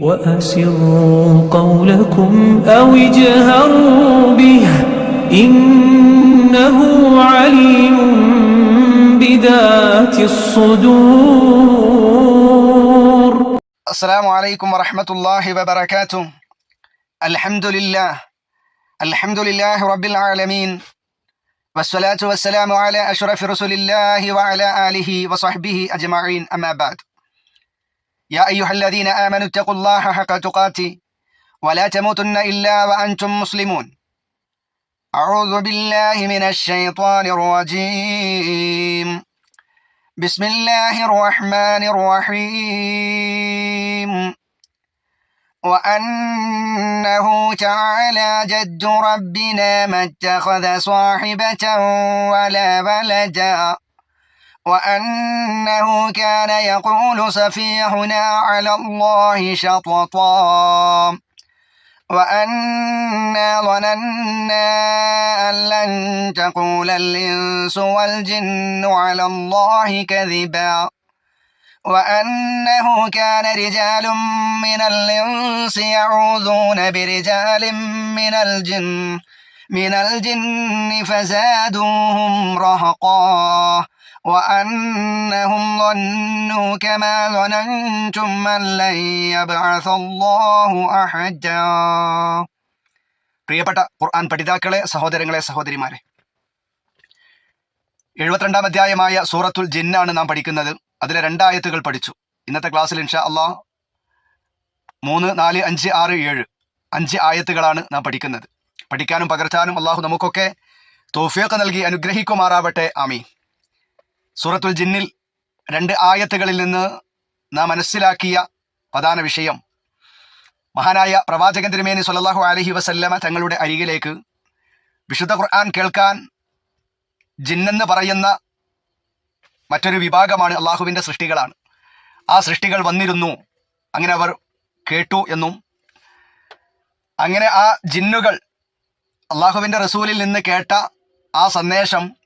وأسروا قولكم أو اجهروا به إنه عليم بذات الصدور. السلام عليكم ورحمة الله وبركاته. الحمد لله. الحمد لله رب العالمين. والصلاة والسلام على أشرف رسول الله وعلى آله وصحبه أجمعين. أما بعد. يا أيها الذين آمنوا اتقوا الله حق تقاته ولا تموتن إلا وأنتم مسلمون. أعوذ بالله من الشيطان الرجيم. بسم الله الرحمن الرحيم. وأنه تعالى جد ربنا ما اتخذ صاحبة ولا ولدا. وأنه كان يقول سفيهنا على الله شططا وأنا ظننا أن لن تقول الإنس والجن على الله كذبا وأنه كان رجال من الإنس يعوذون برجال من الجن من الجن فزادوهم رهقا وأنهم ظنوا كما ظننتم أن لن يبعث الله أحدا പ്രിയപ്പെട്ട ഖുർആൻ പഠിതാക്കളെ സഹോദരങ്ങളെ സഹോദരിമാരെ എഴുപത്തിരണ്ടാം അധ്യായമായ സൂറത്തുൽ ജിന്നാണ് നാം പഠിക്കുന്നത് അതിലെ രണ്ടായത്തുകൾ പഠിച്ചു ഇന്നത്തെ ക്ലാസ്സിൽ ഇൻഷാ അള്ളാഹ് മൂന്ന് നാല് അഞ്ച് ആറ് ഏഴ് അഞ്ച് ആയത്തുകളാണ് നാം പഠിക്കുന്നത് പഠിക്കാനും പകർത്താനും അള്ളാഹു നമുക്കൊക്കെ തോഫിയൊക്കെ നൽകി അനുഗ്രഹിക്കുമാറാവട്ടെ ആമീൻ സൂറത്തുൽ ജിന്നിൽ രണ്ട് ആയത്തുകളിൽ നിന്ന് നാം മനസ്സിലാക്കിയ പ്രധാന വിഷയം. മഹാനായ പ്രവാചകൻ തിരുമേനി സല്ലാഹു അലഹി വസല്ലമ തങ്ങളുടെ അരികിലേക്ക് വിശുദ്ധ ഖുർആൻ കേൾക്കാൻ ജിന്നെന്ന് പറയുന്ന മറ്റൊരു വിഭാഗമാണ് അള്ളാഹുവിന്റെ സൃഷ്ടികളാണ്. ആ സൃഷ്ടികൾ വന്നിരുന്നു. അങ്ങനെ അവർ കേട്ടു എന്നും അങ്ങനെ ആ ജിന്നുകൾ അള്ളാഹുവിന്റെ റസൂലിൽ നിന്ന് കേട്ട ആ സന്ദേശം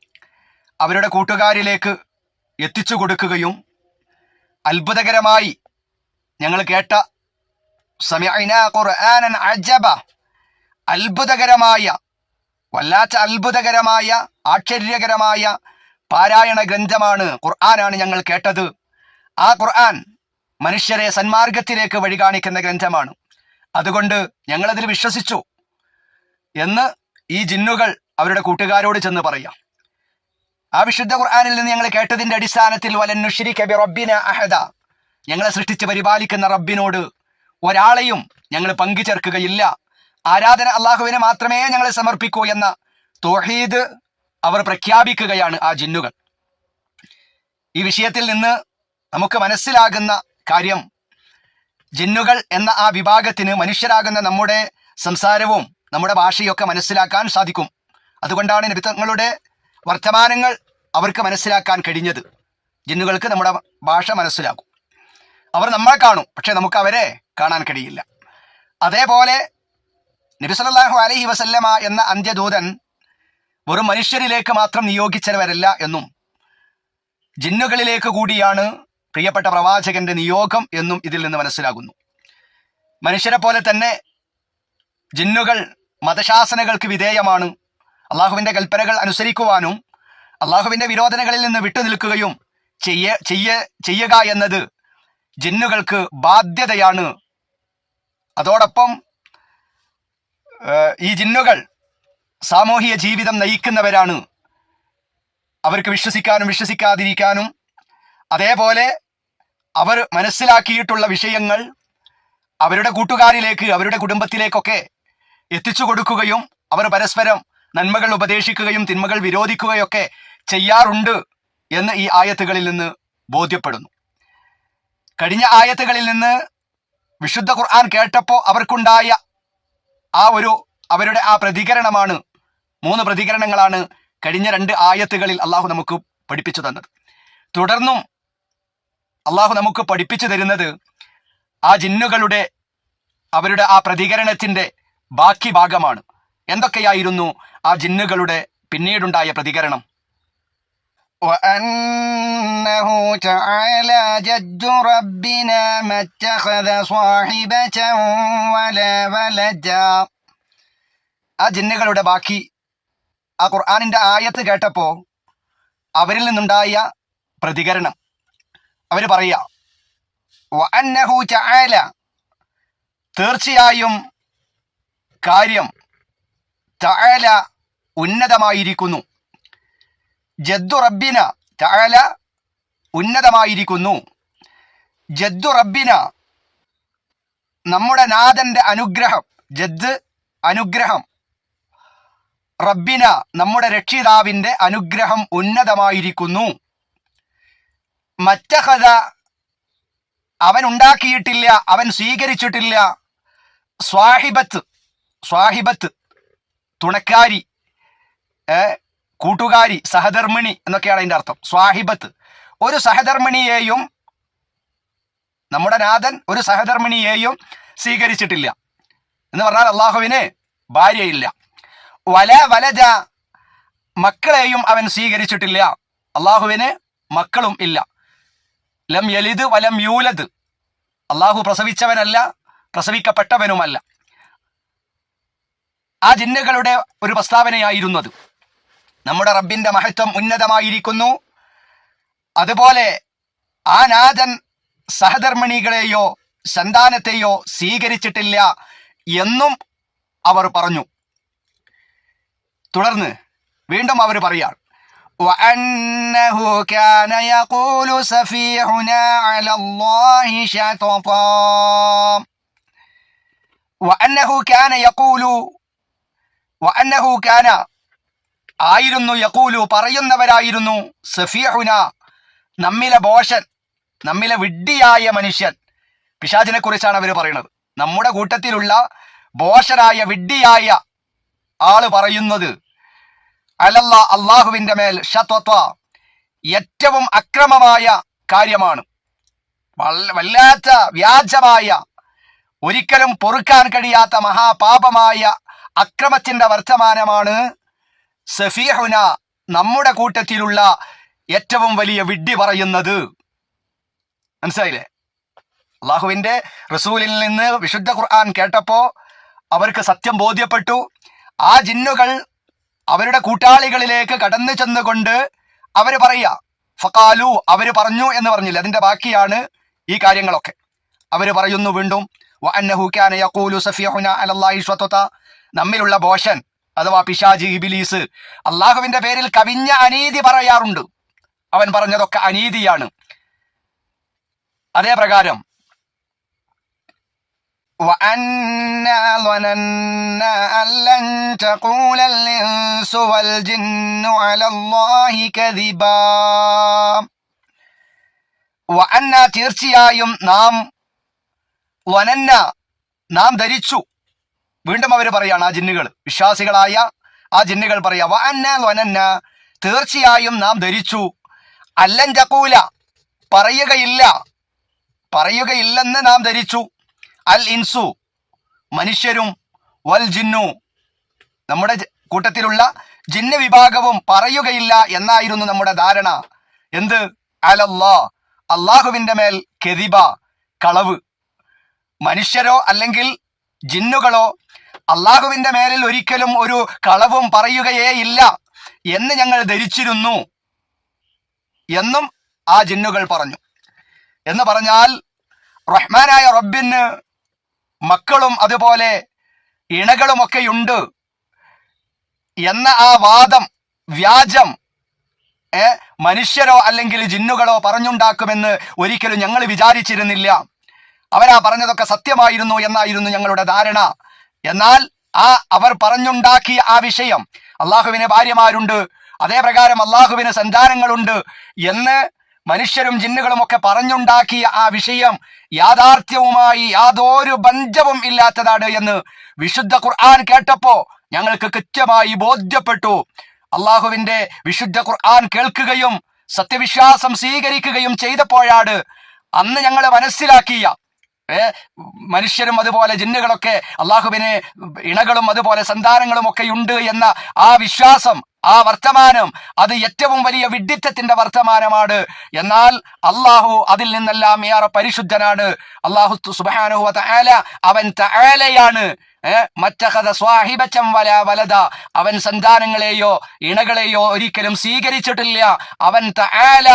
അവരുടെ കൂട്ടുകാരിലേക്ക് എത്തിച്ചു കൊടുക്കുകയും അത്ഭുതകരമായി ഞങ്ങൾ കേട്ട സമയന അജബ അത്ഭുതകരമായ വല്ലാത്ത അത്ഭുതകരമായ ആശ്ചര്യകരമായ പാരായണ ഗ്രന്ഥമാണ് ഖുർആനാണ് ഞങ്ങൾ കേട്ടത്. ആ ഖുർആൻ മനുഷ്യരെ സന്മാർഗത്തിലേക്ക് വഴി കാണിക്കുന്ന ഗ്രന്ഥമാണ്. അതുകൊണ്ട് ഞങ്ങളതിൽ വിശ്വസിച്ചു എന്ന് ഈ ജിന്നുകൾ അവരുടെ കൂട്ടുകാരോട് ചെന്ന് പറയാം. ആ വിശുദ്ധ ഖുർആാനിൽ നിന്ന് ഞങ്ങൾ കേട്ടതിന്റെ അടിസ്ഥാനത്തിൽ വലന്നുഷിരിക്ക റബ്ബിന അഹദ ഞങ്ങളെ സൃഷ്ടിച്ച് പരിപാലിക്കുന്ന റബ്ബിനോട് ഒരാളെയും ഞങ്ങൾ പങ്കു ചേർക്കുകയില്ല ആരാധന അള്ളാഹുവിനെ മാത്രമേ ഞങ്ങളെ സമർപ്പിക്കൂ എന്ന തോഹീദ് അവർ പ്രഖ്യാപിക്കുകയാണ് ആ ജിന്നുകൾ. ഈ വിഷയത്തിൽ നിന്ന് നമുക്ക് മനസ്സിലാകുന്ന കാര്യം ജിന്നുകൾ എന്ന ആ വിഭാഗത്തിന് മനുഷ്യരാകുന്ന നമ്മുടെ സംസാരവും നമ്മുടെ ഭാഷയൊക്കെ മനസ്സിലാക്കാൻ സാധിക്കും. അതുകൊണ്ടാണ് നബിത്തങ്ങളുടെ വർത്തമാനങ്ങൾ അവർക്ക് മനസ്സിലാക്കാൻ കഴിഞ്ഞത്. ജിന്നുകൾക്ക് നമ്മുടെ ഭാഷ മനസ്സിലാക്കും അവർ നമ്മളെ കാണും പക്ഷേ നമുക്ക് അവരെ കാണാൻ കഴിയില്ല. അതേപോലെ നബി സല്ലല്ലാഹു അലൈഹി വസല്ലമ എന്ന അന്ത്യദൂതൻ വെറും മനുഷ്യരിലേക്ക് മാത്രം നിയോഗിച്ചവരല്ല എന്നും ജിന്നുകളിലേക്ക് കൂടിയാണ് പ്രിയപ്പെട്ട പ്രവാചകന്റെ നിയോഗം എന്നും ഇതിൽ നിന്ന് മനസ്സിലാകുന്നു. മനുഷ്യരെ പോലെ തന്നെ ജിന്നുകൾ മതശാസനകൾക്ക് വിധേയമാണ്. അള്ളാഹുവിന്റെ കൽപ്പനകൾ അനുസരിക്കുവാനും അള്ളാഹുവിന്റെ വിരോധനകളിൽ നിന്ന് വിട്ടുനിൽക്കുകയും ചെയ്യ ചെയ്യ ചെയ്യുക എന്നത് ജിന്നുകൾക്ക് ബാധ്യതയാണ്. അതോടൊപ്പം ഈ ജിന്നുകൾ സാമൂഹിക ജീവിതം നയിക്കുന്നവരാണ്. അവർക്ക് വിശ്വസിക്കാനും വിശ്വസിക്കാതിരിക്കാനും അതേപോലെ അവർ മനസ്സിലാക്കിയിട്ടുള്ള വിഷയങ്ങൾ അവരുടെ കൂട്ടുകാരിലേക്ക് അവരുടെ കുടുംബത്തിലേക്കൊക്കെ എത്തിച്ചു കൊടുക്കുകയും അവർ പരസ്പരം നന്മകൾ ഉപദേശിക്കുകയും തിന്മകൾ വിരോധിക്കുകയൊക്കെ ചെയ്യാറുണ്ട് എന്ന് ഈ ആയത്തുകളിൽ നിന്ന് ബോധ്യപ്പെടുന്നു. കഴിഞ്ഞ ആയത്തുകളിൽ നിന്ന് വിശുദ്ധ ഖുർആൻ കേട്ടപ്പോൾ അവർക്കുണ്ടായ ആ ഒരു അവരുടെ ആ പ്രതികരണമാണ് മൂന്ന് പ്രതികരണങ്ങളാണ് കഴിഞ്ഞ രണ്ട് ആയത്തുകളിൽ അള്ളാഹു നമുക്ക് പഠിപ്പിച്ചു തന്നത്. തുടർന്നും അള്ളാഹു നമുക്ക് പഠിപ്പിച്ചു തരുന്നത് ആ ജിന്നുകളുടെ അവരുടെ ആ പ്രതികരണത്തിന്റെ ബാക്കി ഭാഗമാണ്. എന്തൊക്കെയായിരുന്നു ആ ജിന്നുകളുടെ പിന്നീടുണ്ടായ പ്രതികരണം? وأنه تعالى جد ربنا ما اتخذ صاحبة ولا ولدا ആ ജിന്നുകളുടെ ബാക്കി ആ ഖുർആാനിന്റെ ആയത്ത് കേട്ടപ്പോ അവരിൽ നിന്നുണ്ടായ പ്രതികരണം അവർ പറയാ വഅന്നഹു ചായാല തീർച്ചയായും കാര്യം ചായാല ഉന്നതമായിരിക്കുന്നു ജദ്ദു റബ്ബിന താല ഉന്നതമായിരിക്കുന്നു. ജദ്ദു റബ്ബിന നമ്മുടെ നാഥന്റെ അനുഗ്രഹം ജദ് അനുഗ്രഹം. റബ്ബിന നമ്മുടെ രക്ഷിതാവിന്റെ അനുഗ്രഹം ഉന്നതമായിരിക്കുന്നു. മറ്റഹത അവൻ ഉണ്ടാക്കിയിട്ടില്ല അവൻ സ്വീകരിച്ചിട്ടില്ല. സ്വാഹിബത്ത് സ്വാഹിബത്ത് തുണക്കാരി കൂട്ടുകാരി സഹധർമ്മിണി എന്നൊക്കെയാണ് അതിന്റെ അർത്ഥം. സ്വാഹിബത്ത്. ഒരു സഹധർമ്മിണിയെയും നമ്മുടെ നാഥൻ ഒരു സഹധർമ്മിണിയെയും സ്വീകരിച്ചിട്ടില്ല. എന്ന് പറഞ്ഞാൽ അള്ളാഹുവിന് ഭാര്യയില്ല. വല വലജ മക്കളെയും അവൻ സ്വീകരിച്ചിട്ടില്ല. അള്ളാഹുവിന് മക്കളും ഇല്ല. ലം എലിത് വലം യൂലത് അള്ളാഹു പ്രസവിച്ചവനല്ല പ്രസവിക്കപ്പെട്ടവനുമല്ല. ആ ജിന്നുകളുടെ ഒരു പ്രസ്താവനയായിരുന്നത്. നമ്മുടെ റബ്ബിന്റെ മഹത്വം ഉന്നതമായിരിക്കുന്നു അതുപോലെ ആ നാഥൻ സഹധർമ്മിണികളെയോ സന്താനത്തെയോ സ്വീകരിച്ചിട്ടില്ല എന്നും അവർ പറഞ്ഞു തുടർന്ന് വീണ്ടും അവർ പറയാൻ وأنه كان يقول سفيهنا على الله شططا وأنه كان يقول وأنه كان ആയിരുന്നു യക്കൂലു പറയുന്നവരായിരുന്നു സഫീഹുന നമ്മിലെ ബോഷൻ നമ്മിലെ വിഡ്ഢിയായ മനുഷ്യൻ. പിശാചിനെ കുറിച്ചാണ് അവർ പറയുന്നത്. നമ്മുടെ കൂട്ടത്തിലുള്ള ബോഷനായ വിഡ്ഢിയായ ആൾ പറയുന്നത് അലല്ല അള്ളാഹുവിന്റെ മേൽ ഷത്വത്വ ഏറ്റവും അക്രമമായ കാര്യമാണ്. വല്ല- വല്ലാത്ത വ്യാജമായ ഒരിക്കലും പൊറുക്കാൻ കഴിയാത്ത മഹാപാപമായ അക്രമത്തിന്റെ വർത്തമാനമാണ് സഫീഹുന നമ്മുടെ കൂട്ടത്തിലുള്ള ഏറ്റവും വലിയ വിഡ്ഢി പറയുന്നത്. മനസ്സിലായില്ലേ? അള്ളാഹുവിന്റെ റസൂലിൽ നിന്ന് വിശുദ്ധ ഖുർആൻ കേട്ടപ്പോൾ അവർക്ക് സത്യം ബോധ്യപ്പെട്ടു. ആ ജിന്നുകൾ അവരുടെ കൂട്ടാളികളിലേക്ക് കടന്നു ചെന്നുകൊണ്ട് അവർ പറയാ ഫക്കാലു അവർ പറഞ്ഞു എന്ന് പറഞ്ഞില്ല? അതിന്റെ ബാക്കിയാണ് ഈ കാര്യങ്ങളൊക്കെ. അവർ പറയുന്നു വീണ്ടും നമ്മിലുള്ള ബോഷൻ അഥവാ പിശാജ് ഇബിലീസ് അള്ളാഹുവിന്റെ പേരിൽ കവിഞ്ഞ അനീതി പറയാറുണ്ട് അവൻ പറഞ്ഞതൊക്കെ അനീതിയാണ് അതേ പ്രകാരം وأنا ظننا أن لن تقول الإنس والجن على الله كذبا وأنا തീർച്ചയായും നാം വനന്ന നാം ധരിച്ചു വീണ്ടും അവർ പറയാണ് ആ ജിന്നുകൾ വിശ്വാസികളായ ആ ജിന്നുകൾ പറയാ വഅന്ന വനന്ന തീർച്ചയായും നാം ധരിച്ചു. അല്ലൻ ചക്കൂല പറയുകയില്ല. പറയുകയില്ലെന്ന് നാം ധരിച്ചു. അൽ ഇൻസു മനുഷ്യരും വൽ ജിന്നു. നമ്മുടെ കൂട്ടത്തിലുള്ള ജിന്ന വിഭാഗവും പറയുകയില്ല എന്നായിരുന്നു നമ്മുടെ ധാരണ. എന്ത്? അലല്ലാ അള്ളാഹുവിന്റെ മേൽ കെതിബ കളവ്. മനുഷ്യരോ അല്ലെങ്കിൽ ജിന്നുകളോ അള്ളാഹുവിന്റെ മേലിൽ ഒരിക്കലും ഒരു കളവും പറയുകയേ ഇല്ല എന്ന് ഞങ്ങൾ ധരിച്ചിരുന്നു എന്നും ആ ജിന്നുകൾ പറഞ്ഞു. എന്ന് പറഞ്ഞാൽ റഹ്മാനായ റബ്ബിന് മക്കളും അതുപോലെ ഇണകളുമൊക്കെയുണ്ട് എന്ന ആ വാദം വ്യാജം മനുഷ്യരോ അല്ലെങ്കിൽ ജിന്നുകളോ പറഞ്ഞുണ്ടാക്കുമെന്ന് ഒരിക്കലും ഞങ്ങൾ വിചാരിച്ചിരുന്നില്ല. അവരാ പറഞ്ഞതൊക്കെ സത്യമായിരുന്നു എന്നായിരുന്നു ഞങ്ങളുടെ ധാരണ. എന്നാൽ ആ അവർ പറഞ്ഞുണ്ടാക്കിയ ആ വിഷയം അള്ളാഹുവിന് ഭാര്യമാരുണ്ട്. അതേപ്രകാരം അള്ളാഹുവിന് സന്താനങ്ങളുണ്ട് എന്ന് മനുഷ്യരും ജിന്നുകളും ഒക്കെ പറഞ്ഞുണ്ടാക്കിയ ആ വിഷയം യാഥാർത്ഥ്യവുമായി യാതൊരു ബന്ധവും ഇല്ലാത്തതാണ് എന്ന് വിശുദ്ധ ഖുർആൻ കേട്ടപ്പോ ഞങ്ങൾക്ക് കൃത്യമായി ബോധ്യപ്പെട്ടു. അള്ളാഹുവിന്റെ വിശുദ്ധ ഖുർആൻ കേൾക്കുകയും സത്യവിശ്വാസം സ്വീകരിക്കുകയും ചെയ്തപ്പോഴാണ് അന്ന് ഞങ്ങൾ മനസ്സിലാക്കിയ മനുഷ്യരും അതുപോലെ ജിന്നുകളൊക്കെ അള്ളാഹുവിന് ഇണകളും അതുപോലെ സന്താനങ്ങളും ഒക്കെ ഉണ്ട് എന്ന ആ വിശ്വാസം ആ വർത്തമാനം അത് ഏറ്റവും വലിയ വിഡിത്തത്തിന്റെ വർത്തമാനമാണ്. എന്നാൽ അള്ളാഹു അതിൽ നിന്നെല്ലാം ഏറെ പരിശുദ്ധനാണ്. അള്ളാഹു സുബാനുഹു തആല അവൻ തആലയാണ്. വലത അവൻ സന്താനങ്ങളെയോ ഇണകളെയോ ഒരിക്കലും സ്വീകരിച്ചിട്ടില്ല. അവൻ തആല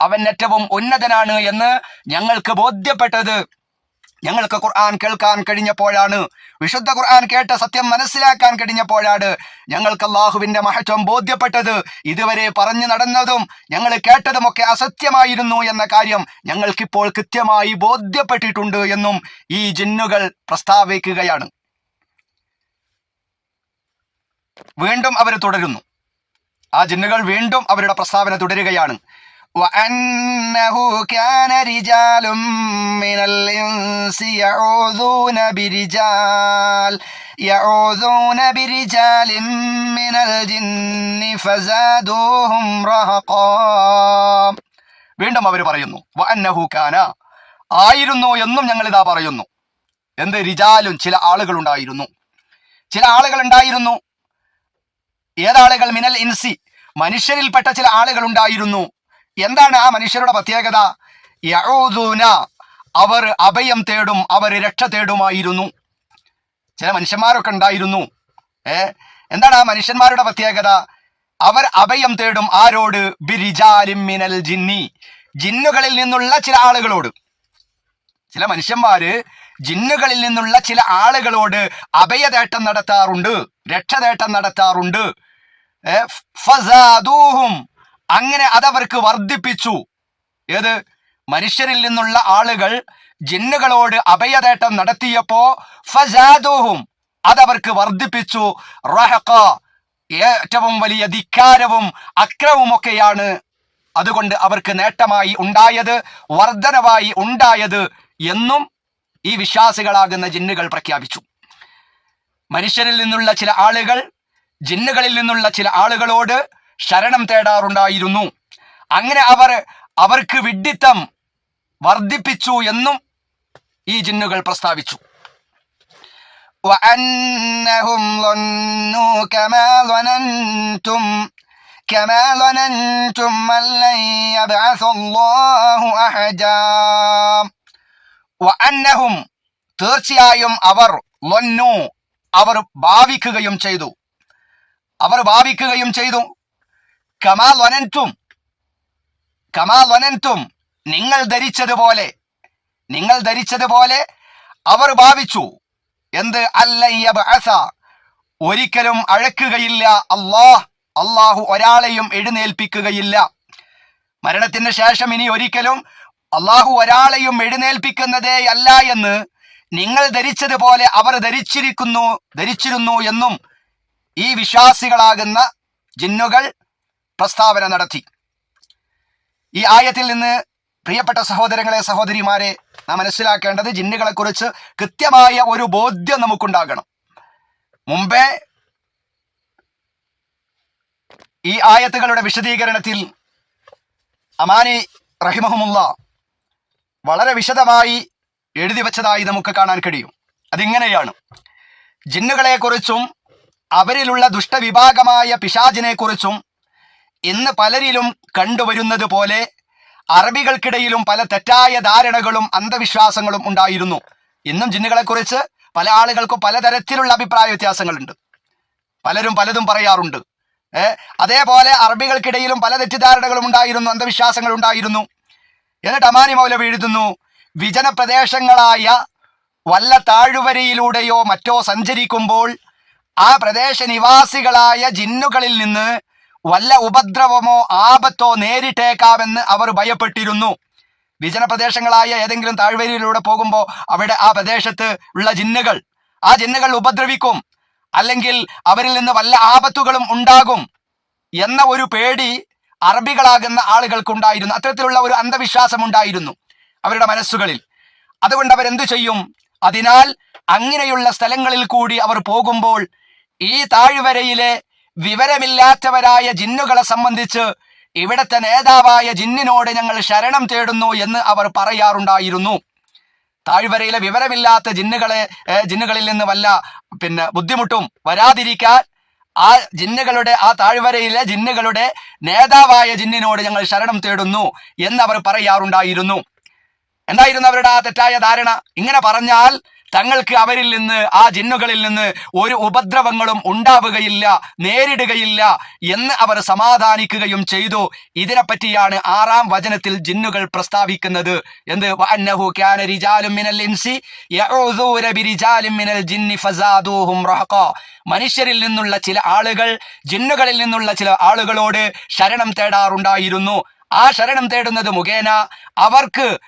അവൻ ഏറ്റവും ഉന്നതനാണ് എന്ന് ഞങ്ങൾക്ക് ബോധ്യപ്പെട്ടത്. ഞങ്ങൾക്ക് ഖുർആൻ കേൾക്കാൻ കഴിഞ്ഞപ്പോഴാണ് വിശുദ്ധ ഖുർആൻ കേട്ട സത്യം മനസ്സിലാക്കാൻ കഴിഞ്ഞപ്പോഴാണ് ഞങ്ങൾക്ക് അള്ളാഹുവിന്റെ മഹത്വം ബോധ്യപ്പെട്ടത്. ഇതുവരെ പറഞ്ഞു നടന്നതും ഞങ്ങൾ കേട്ടതുമൊക്കെ അസത്യമായിരുന്നു എന്ന കാര്യം ഞങ്ങൾക്കിപ്പോൾ കൃത്യമായി ബോധ്യപ്പെട്ടിട്ടുണ്ട് എന്നും ഈ ജിന്നുകൾ പ്രസ്താവിക്കുകയാണ്. വീണ്ടും അവർ തുടരുന്നു. ആ ജിന്നുകൾ വീണ്ടും അവരുടെ പ്രസ്താവന തുടരുകയാണ്. وأنه كان رجال من الإنس يعوذون برجال يعوذون برجال من الجن فزادوهم رهقا വീണ്ടും അവർ പറയുന്നു വഅന്നഹു കാന ആയിരുന്നു എന്നും ഞങ്ങൾ ഇതാ പറയുന്നു എന്ത് റിജാലും ചില ആളുകൾ ഉണ്ടായിരുന്നു ചില ആളുകൾ ഉണ്ടായിരുന്നു ഏതാളുകൾ മിനൽ ഇൻസി മനുഷ്യരിൽപ്പെട്ട ചില ആളുകൾ ഉണ്ടായിരുന്നു എന്താണ് ആ മനുഷ്യരുടെ പ്രത്യേകത? യഹൂദൂന അവർ അഭയം തേടും അവർ രക്ഷ തേടുമായിരുന്നു. ചില മനുഷ്യന്മാരൊക്കെ ഉണ്ടായിരുന്നു. ഏ? എന്താണ് ആ മനുഷ്യന്മാരുടെ പ്രത്യേകത? അവർ അഭയം തേടും ആരോട്? ബിരിജാലിമിനൽ ജിന്നി. ജിന്നുകളിൽ നിന്നുള്ള ചില ആളുകളോട്. ചില മനുഷ്യന്മാര് ജിന്നുകളിൽ നിന്നുള്ള ചില ആളുകളോട് അഭയതേട്ടം നടത്താറുണ്ട് രക്ഷതേട്ടം നടത്താറുണ്ട്. ഫസാദൂഹും. അങ്ങനെ അതവർക്ക് വർദ്ധിപ്പിച്ചു. ഏത്? മനുഷ്യരിൽ നിന്നുള്ള ആളുകൾ ജിന്നുകളോട് അഭയതേട്ടം നടത്തിയപ്പോ ഫസാദോഹും അതവർക്ക് വർദ്ധിപ്പിച്ചു. റഹക്ക ഏറ്റവും വലിയ ധിക്കാരവും അക്രവുമൊക്കെയാണ് അതുകൊണ്ട് അവർക്ക് നേട്ടമായി ഉണ്ടായത് വർധനവായി ഉണ്ടായത് എന്നും ഈ വിശ്വാസികളാകുന്ന ജിന്നുകൾ പ്രഖ്യാപിച്ചു. മനുഷ്യരിൽ നിന്നുള്ള ചില ആളുകൾ ജിന്നുകളിൽ നിന്നുള്ള ചില ആളുകളോട് ശരണം തേടാറുണ്ടായിരുന്നു അങ്ങനെ അവർ അവർക്ക് വിഡ്ഢിത്തം വർദ്ധിപ്പിച്ചു എന്നും ഈ ജിന്നുകൾ പ്രസ്താവിച്ചു وأنهم ظنوا كما ظننتم كما ظننتم أن لن يبعث الله أحدا وأنهم തീർച്ചയായും അവർ ലൊന്നു അവർ ഭാവിക്കുകയും ചെയ്തു അവർ ഭാവിക്കുകയും ചെയ്തു കമാ വനന്തും കമാ വനന്തും നിങ്ങൾ ധരിച്ചതുപോലെ നിങ്ങൾ ധരിച്ചതുപോലെ അവർ ഭാവിച്ചു. എന്ത്? അല്ലയ്യബഅസ ഒരിക്കലും അഴക്കുകയില്ല അള്ളാഹ്. അള്ളാഹു ഒരാളെയും എഴുന്നേൽപ്പിക്കുകയില്ല. മരണത്തിന് ശേഷം ഇനി ഒരിക്കലും അള്ളാഹു ഒരാളെയും എഴുന്നേൽപ്പിക്കുന്നതേ അല്ല എന്ന് നിങ്ങൾ ധരിച്ചതുപോലെ അവർ ധരിച്ചിരിക്കുന്നു ധരിച്ചിരുന്നു എന്നും ഈ വിശ്വാസികളാകുന്ന ജിന്നുകൾ പ്രസ്താവന നടത്തി. ഈ ആയത്തിൽ നിന്ന് പ്രിയപ്പെട്ട സഹോദരങ്ങളെ സഹോദരിമാരെ നാം മനസ്സിലാക്കേണ്ടത് ജിന്നുകളെക്കുറിച്ച് കൃത്യമായ ഒരു ബോധ്യം നമുക്കുണ്ടാകണം. മുമ്പേ ഈ ആയത്തുകളുടെ വിശദീകരണത്തിൽ അമാനി റഹിമഹമുള്ള വളരെ വിശദമായി എഴുതി വച്ചതായി നമുക്ക് കാണാൻ കഴിയും. അതിങ്ങനെയാണ്. ജിന്നുകളെക്കുറിച്ചും അവരിലുള്ള ദുഷ്ടവിഭാഗമായ പിശാചിനെക്കുറിച്ചും ഇന്ന് പലരിലും കണ്ടുവരുന്നത് പോലെ അറബികൾക്കിടയിലും പല തെറ്റായ ധാരണകളും അന്ധവിശ്വാസങ്ങളും ഉണ്ടായിരുന്നു. ഇന്നും ജിന്നുകളെക്കുറിച്ച് പല ആളുകൾക്കും പലതരത്തിലുള്ള അഭിപ്രായ വ്യത്യാസങ്ങളുണ്ട്. പലരും പലതും പറയാറുണ്ട്. അതേപോലെ അറബികൾക്കിടയിലും പല തെറ്റിദ്ധാരണകളും ഉണ്ടായിരുന്നു അന്ധവിശ്വാസങ്ങൾ ഉണ്ടായിരുന്നു. എന്നിട്ട് അമാനി മൗലവി എഴുതുന്നു വിജന പ്രദേശങ്ങളായ വല്ല താഴ്വരയിലൂടെയോ മറ്റോ സഞ്ചരിക്കുമ്പോൾ ആ പ്രദേശ നിവാസികളായ ജിന്നുകളിൽ നിന്ന് വല്ല ഉപദ്രവമോ ആപത്തോ നേരിട്ടേക്കാമെന്ന് അവർ ഭയപ്പെട്ടിരുന്നു. വിജനപ്രദേശങ്ങളായ ഏതെങ്കിലും താഴ്വരയിലൂടെ പോകുമ്പോൾ അവിടെ ആ പ്രദേശത്ത് ഉള്ള ജിന്നുകൾ ആ ജിന്നുകൾ ഉപദ്രവിക്കും. അല്ലെങ്കിൽ അവരിൽ നിന്ന് വല്ല ആപത്തുകളും ഉണ്ടാകും എന്ന ഒരു പേടി അറബികളാകുന്ന ആളുകൾക്കുണ്ടായിരുന്നു. അത്തരത്തിലുള്ള ഒരു അന്ധവിശ്വാസം ഉണ്ടായിരുന്നു അവരുടെ മനസ്സുകളിൽ. അതുകൊണ്ട് അവരെന്തു ചെയ്യും? അതിനാൽ അങ്ങനെയുള്ള സ്ഥലങ്ങളിൽ കൂടി അവർ പോകുമ്പോൾ ഈ താഴ്വരയിലെ വിവരമില്ലാത്തവരായ ജിന്നുകളെ സംബന്ധിച്ച് ഇവിടത്തെ നേതാവായ ജിന്നിനോട് ഞങ്ങൾ ശരണം തേടുന്നു എന്ന് അവർ പറയാറുണ്ടായിരുന്നു. താഴ്വരയിലെ വിവരമില്ലാത്ത ജിന്നുകളെ ജിന്നുകളിൽ നിന്ന് വല്ല പിന്നെ ബുദ്ധിമുട്ടും വരാതിരിക്കാൻ ആ ജിന്നുകളുടെ ആ താഴ്വരയിലെ ജിന്നുകളുടെ നേതാവായ ജിന്നിനോട് ഞങ്ങൾ ശരണം തേടുന്നു എന്ന് അവർ പറയാറുണ്ടായിരുന്നു. എന്തായിരുന്നു അവരുടെ ആ തെറ്റായ ധാരണ? ഇങ്ങനെ പറഞ്ഞാൽ തങ്ങൾക്ക് അവരിൽ നിന്ന് ആ ജിന്നുകളിൽ നിന്ന് ഒരു ഉപദ്രവങ്ങളും ഉണ്ടാവുകയില്ല നേരിടുകയില്ല എന്ന് അവർ സമാധാനിക്കുകയും ചെയ്തു. ഇതിനെപ്പറ്റിയാണ് ആറാം വചനത്തിൽ ജിന്നുകൾ പ്രസ്താവിക്കുന്നത്. എന്ത്? മനുഷ്യരിൽ നിന്നുള്ള ചില ആളുകൾ ജിന്നുകളിൽ നിന്നുള്ള ചില ആളുകളോട് ശരണം തേടാറുണ്ടായിരുന്നു. ആ ശരണം തേടുന്നത് മുഖേന അവർക്ക്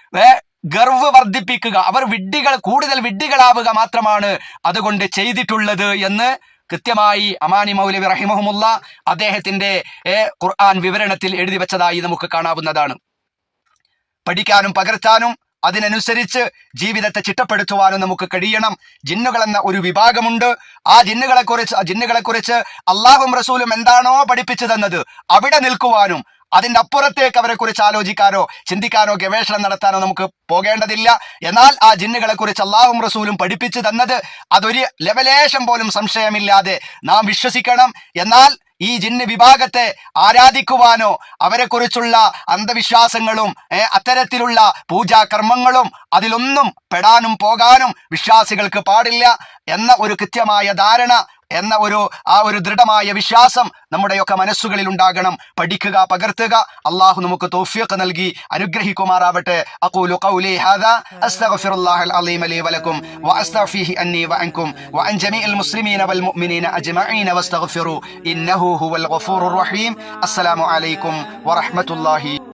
ഗർവ് വർദ്ധിപ്പിക്കുക. അവർ വിഡ്ഢികൾ കൂടുതൽ വിഡ്ഢികളാവുക മാത്രമാണ് അതുകൊണ്ട് ചെയ്തിട്ടുള്ളത് എന്ന് കൃത്യമായി അമാനി മൗലവി റഹിമഹമുല്ല അദ്ദേഹത്തിന്റെ ഖുർആൻ വിവരണത്തിൽ എഴുതി വെച്ചതായി നമുക്ക് കാണാവുന്നതാണ്. പഠിക്കാനും പകർത്താനും അതിനനുസരിച്ച് ജീവിതത്തെ ചിട്ടപ്പെടുത്തുവാനും നമുക്ക് കഴിയണം. ജിന്നുകൾ എന്ന ഒരു വിഭാഗമുണ്ട്. ആ ജിന്നുകളെക്കുറിച്ച് കുറിച്ച് ജിന്നുകളെ കുറിച്ച് അള്ളാഹും റസൂലും എന്താണോ പഠിപ്പിച്ചു തന്നത് അവിടെ നിൽക്കുവാനും അതിന്റെ അപ്പുറത്തേക്ക് അവരെ കുറിച്ച് ആലോചിക്കാനോ ചിന്തിക്കാനോ ഗവേഷണം നടത്താനോ നമുക്ക് പോകേണ്ടതില്ല. എന്നാൽ ആ ജിന്നുകളെ കുറിച്ച് അള്ളാഹും റസൂലും പഠിപ്പിച്ചു തന്നത് അതൊരു ലെവലേഷം പോലും സംശയമില്ലാതെ നാം വിശ്വസിക്കണം. എന്നാൽ ഈ ജിന്ന് വിഭാഗത്തെ ആരാധിക്കുവാനോ അവരെക്കുറിച്ചുള്ള അന്ധവിശ്വാസങ്ങളും അത്തരത്തിലുള്ള പൂജാകർമ്മങ്ങളും അതിലൊന്നും പെടാനും പോകാനും വിശ്വാസികൾക്ക് പാടില്ല എന്ന ഒരു കൃത്യമായ ധാരണ എന്ന ഒരു ആ ഒരു ദൃഢമായ വിശ്വാസം നമ്മുടെയൊക്കെ മനസ്സുകളിൽ ഉണ്ടാകണം. പഠിക്കുക പകർത്തുക. അള്ളാഹു നമുക്ക് തോഫിയൊക്കെ നൽകി അനുഗ്രഹിക്കുമാറാവട്ടെ. അഖൂലു ഖൗലി ഹാദാ അസ്തഗ്ഫിറുല്ലാഹൽ അലീം ലി വലക്കും വഅസ്തഗ്ഫിഹി അന്നി വഅൻകും വഅൻ ജമീഇൽ മുസ്ലിമീന വൽ മുഅ്മിനീന അജ്മഈന വസ്തഗ്ഫിറു. ഇന്നഹു ഹുവൽ ഗഫൂറുർ റഹീം. അസ്സലാമു അലൈക്കും വറഹ്മത്തുള്ളാഹി